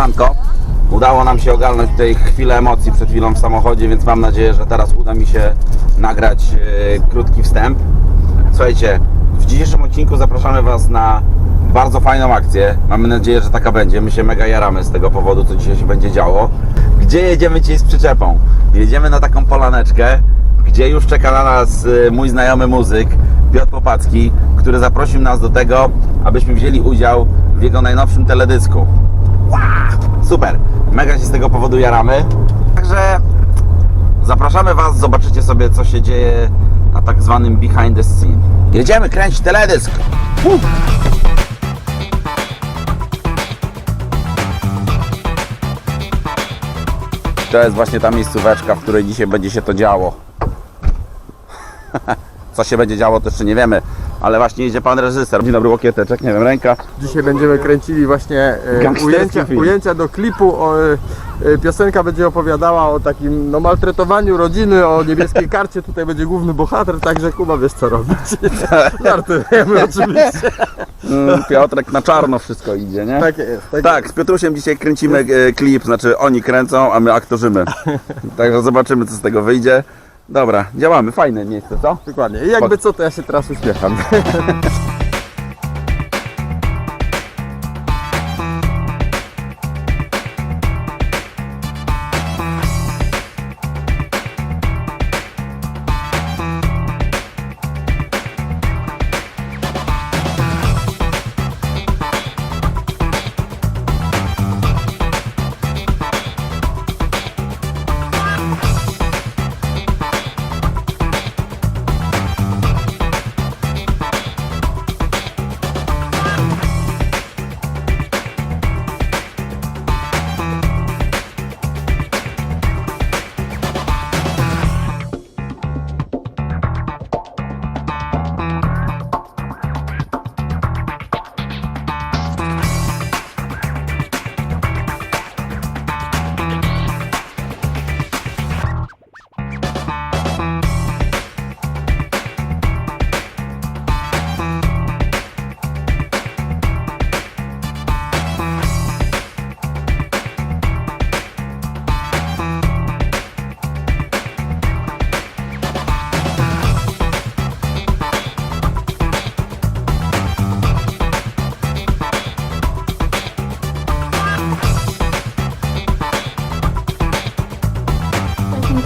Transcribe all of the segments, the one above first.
Siemanko. Udało nam się ogarnąć tutaj chwilę emocji przed chwilą w samochodzie, więc mam nadzieję, że teraz uda mi się nagrać e, krótki wstęp. Słuchajcie, w dzisiejszym odcinku zapraszamy Was na bardzo fajną akcję. Mamy nadzieję, że taka będzie. My się mega jaramy z tego powodu, co dzisiaj się będzie działo. Gdzie jedziemy dzisiaj z przyczepą? Jedziemy na taką polaneczkę, gdzie już czeka na nas e, mój znajomy muzyk Piotr Popacki, który zaprosił nas do tego, abyśmy wzięli udział w jego najnowszym teledysku. Super! Mega się z tego powodu jaramy. Także zapraszamy Was, zobaczycie sobie co się dzieje na tak zwanym behind the scene. Jedziemy kręcić teledysk! Uh! To jest właśnie ta miejscóweczka, w której dzisiaj będzie się to działo. Co się będzie działo, to jeszcze nie wiemy, ale właśnie jedzie pan reżyser. Dzień dobry, łokieteczek, nie wiem, ręka. Dzisiaj będziemy kręcili właśnie e, Gangsterski ujęcia, film. ujęcia do klipu. O, e, e, piosenka będzie opowiadała o takim no, maltretowaniu rodziny, o niebieskiej karcie. Tutaj będzie główny bohater, także Kuba wiesz co robić. Żartujemy oczywiście. Mm, Piotrek na czarno wszystko idzie, nie? Tak jest. Tak, Tak, z Piotrusiem dzisiaj kręcimy e, klip, znaczy oni kręcą, a my aktorzymy. Także zobaczymy, co z tego wyjdzie. Dobra, działamy, fajne miejsce, co? Dokładnie. I jakby co, to ja się teraz uśmiecham.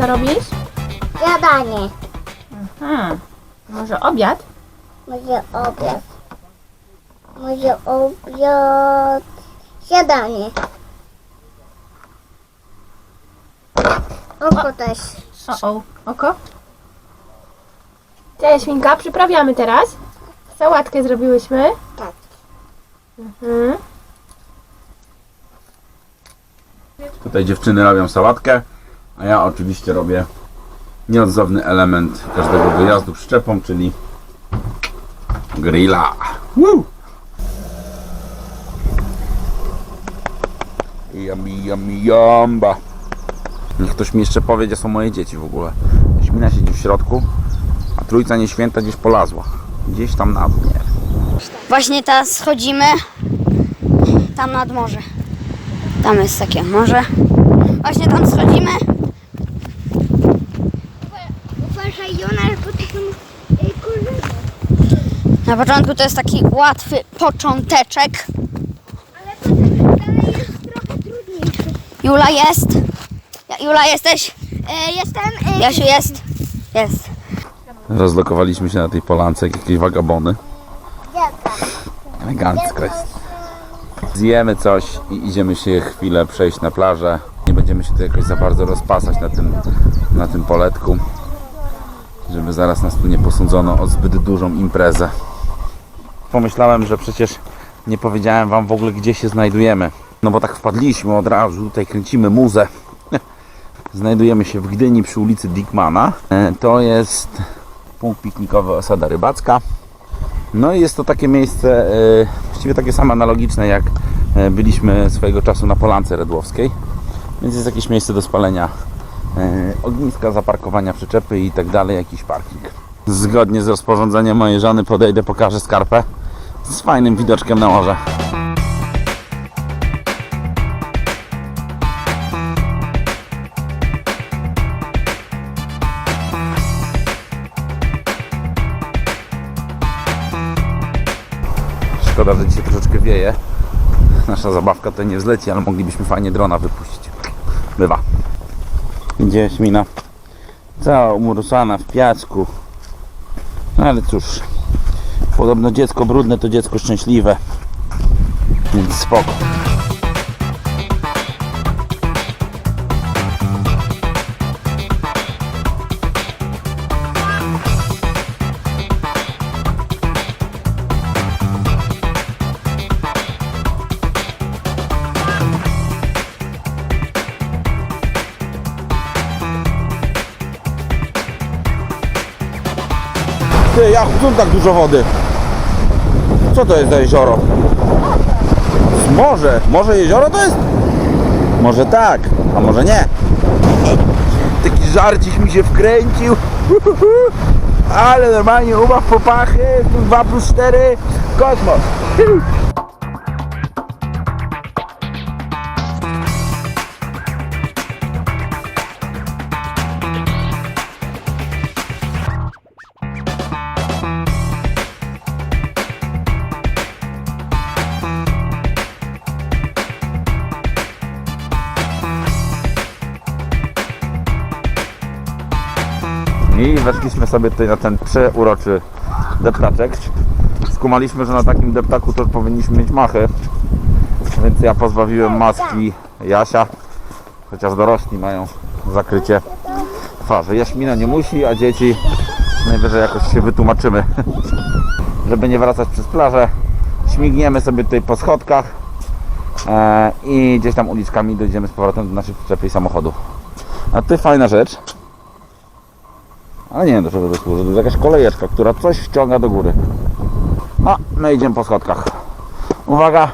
To robisz? Jadanie. Hmm. Może obiad? Może obiad. Może obiad. Siadanie. Oko też. O, o. Oko? Cześć, Świnka. Przyprawiamy teraz. Sałatkę zrobiłyśmy. Tak. Mhm. Tutaj dziewczyny robią sałatkę, a ja oczywiście robię nieodzowny element każdego wyjazdu przyczepą, czyli grilla. Woo! Yummy, yummy, yamba. Niech ktoś mi jeszcze powie, gdzie są moje dzieci w ogóle. Śmina siedzi w środku, a trójca nieświęta gdzieś polazła. Gdzieś tam na dnie. Właśnie teraz schodzimy tam nad morze. Tam jest takie morze. Właśnie tam schodzimy. Uważaj, Jonasz, bo to są kurze. Na początku to jest taki łatwy począteczek. Ale potem dalej jest trochę. Jula jest. Jula jesteś? E, jestem... E, Jasiu jest? Jest. Rozlokowaliśmy się na tej polance, jak jakieś wagabony. Elegancko jest. Zjemy coś i idziemy się chwilę przejść na plażę. Nie będziemy się tu jakoś za bardzo rozpasać na tym, na tym poletku, żeby zaraz nas tu nie posądzono o zbyt dużą imprezę. Pomyślałem, że przecież nie powiedziałem Wam w ogóle, gdzie się znajdujemy. No bo tak wpadliśmy od razu, tutaj kręcimy muzę. Znajdujemy się w Gdyni przy ulicy Dickmana. E, To jest punkt piknikowy Osada Rybacka. No i jest to takie miejsce, e, właściwie takie samo analogiczne jak e, byliśmy swojego czasu na Polance Redłowskiej. Więc jest jakieś miejsce do spalenia ogniska, zaparkowania przyczepy i tak dalej, jakiś parking. Zgodnie z rozporządzeniem mojej żony podejdę, pokażę skarpę z fajnym widoczkiem na morze. Szkoda, że dzisiaj troszeczkę wieje. Nasza zabawka to nie zleci, ale moglibyśmy fajnie drona wypuścić. Bywa. Idzie śmina cała umurusana w piasku. No ale cóż, Podobno dziecko brudne to dziecko szczęśliwe. Więc spoko. Ty, jak tu tak dużo wody? Co to jest za jezioro? Morze. Morze jezioro to jest? Może tak, a może nie. Taki żarciś mi się wkręcił. Ale normalnie ubaw popachy. Tu 2 plus 4. Kosmos. weszliśmy sobie tutaj na ten przeuroczy deptaczek. Skumaliśmy, że na takim deptaku to powinniśmy mieć machę. Więc ja pozbawiłem maski Jasia. Chociaż dorośli mają zakrycie twarzy. Jaśmina nie musi, a dzieci najwyżej jakoś się wytłumaczymy. Żeby nie wracać przez plażę. Śmigniemy sobie tutaj po schodkach. E, I gdzieś tam uliczkami dojdziemy z powrotem do naszej przyczepy i samochodu. A ty fajna rzecz. Ale nie wiem do czego to służy. To jest jakaś kolejeczka, która coś wciąga do góry. No, my idziemy po schodkach. Uwaga.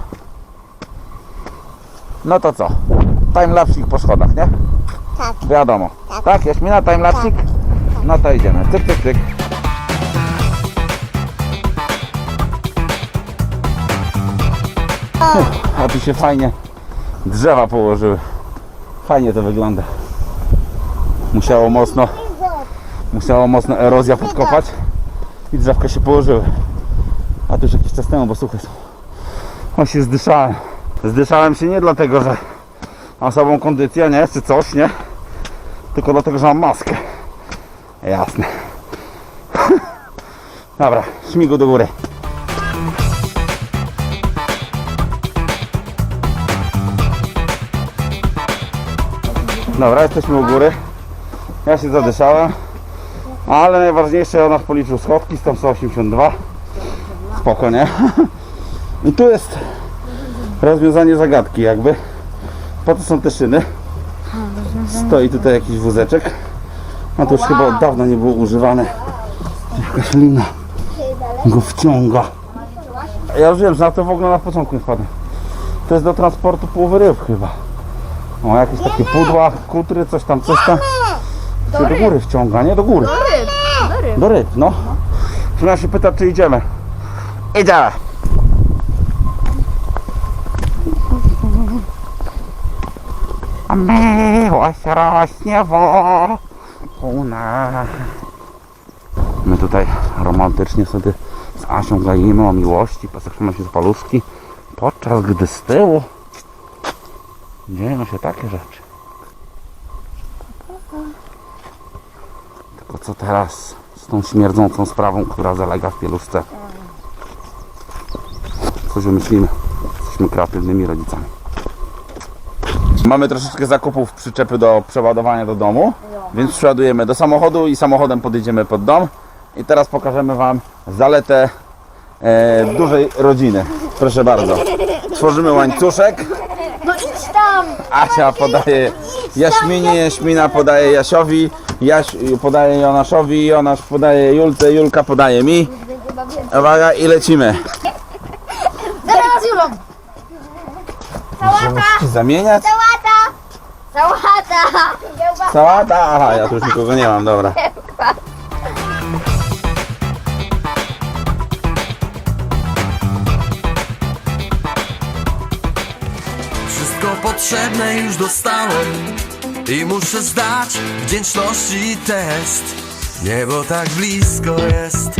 No to co? Timelapsik po schodach, nie? Tak. Wiadomo. Tak, Jaśmina, timelapsik? No to idziemy. Tyk, tyk, tyk. A tu się fajnie drzewa położyły. Fajnie to wygląda. Musiało mocno musiała mocno erozja podkopać i drzewka się położyły. A to już jakiś czas temu, bo suche są. O się zdyszałem. Zdyszałem się nie dlatego, że mam słabą kondycję, nie, czy coś, nie? Tylko dlatego, że mam maskę. Jasne. Dobra, śmigu do góry. Dobra, jesteśmy u góry. Ja się zadyszałem. Ale najważniejsze, ona policzył schodki, stąd 182. Spoko, nie? I tu jest rozwiązanie zagadki jakby. Po to są te szyny. Stoi tutaj jakiś wózeczek. A to już chyba od dawna nie było używane. Jakaś lina go wciąga. Ja już wiem, że na to w ogóle na początku nie wpadłem. To jest do transportu połowy ryb chyba. O, jakieś takie pudła, kutry, coś tam, coś tam. Się do góry wciąga, nie? Do góry. Ryb, do ryb. No. Żona się pyta, czy idziemy. Idziemy. A miłość rośnie wokół. My tutaj romantycznie sobie z Asią gaimy o miłości, patrzymy się z paluszki, podczas gdy z tyłu dzieją się takie rzeczy. Tylko co teraz tą śmierdzącą sprawą, która zalega w pieluszce? Coś wymyślimy. Jesteśmy kreatywnymi rodzicami. Mamy troszeczkę zakupów przyczepy do przeładowania do domu, więc przeładujemy do samochodu i samochodem podjedziemy pod dom. I teraz pokażemy Wam zaletę e, dużej rodziny. Proszę bardzo. Tworzymy łańcuszek. No idź tam! Asia podaje Jaśminie, Jaśmina podaje Jasiowi, Jaś podaje Jonaszowi, Jonasz podaje Julce, Julka podaje mi. Uwaga i lecimy. Zaraz Julą! Sałata! Zamieniać? Sałata! Sałata! Sałata? Aha, ja tu już nikogo nie mam, dobra. Wszystko potrzebne już dostałem I muszę zdać wdzięczności test Niebo tak blisko jest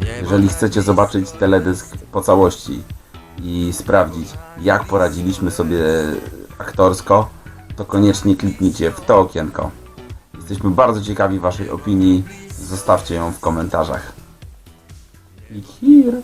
Nie Jeżeli chcecie zobaczyć teledysk po całości i sprawdzić, jak poradziliśmy sobie aktorsko, to koniecznie kliknijcie w to okienko. Jesteśmy bardzo ciekawi Waszej opinii. Zostawcie ją w komentarzach. Here.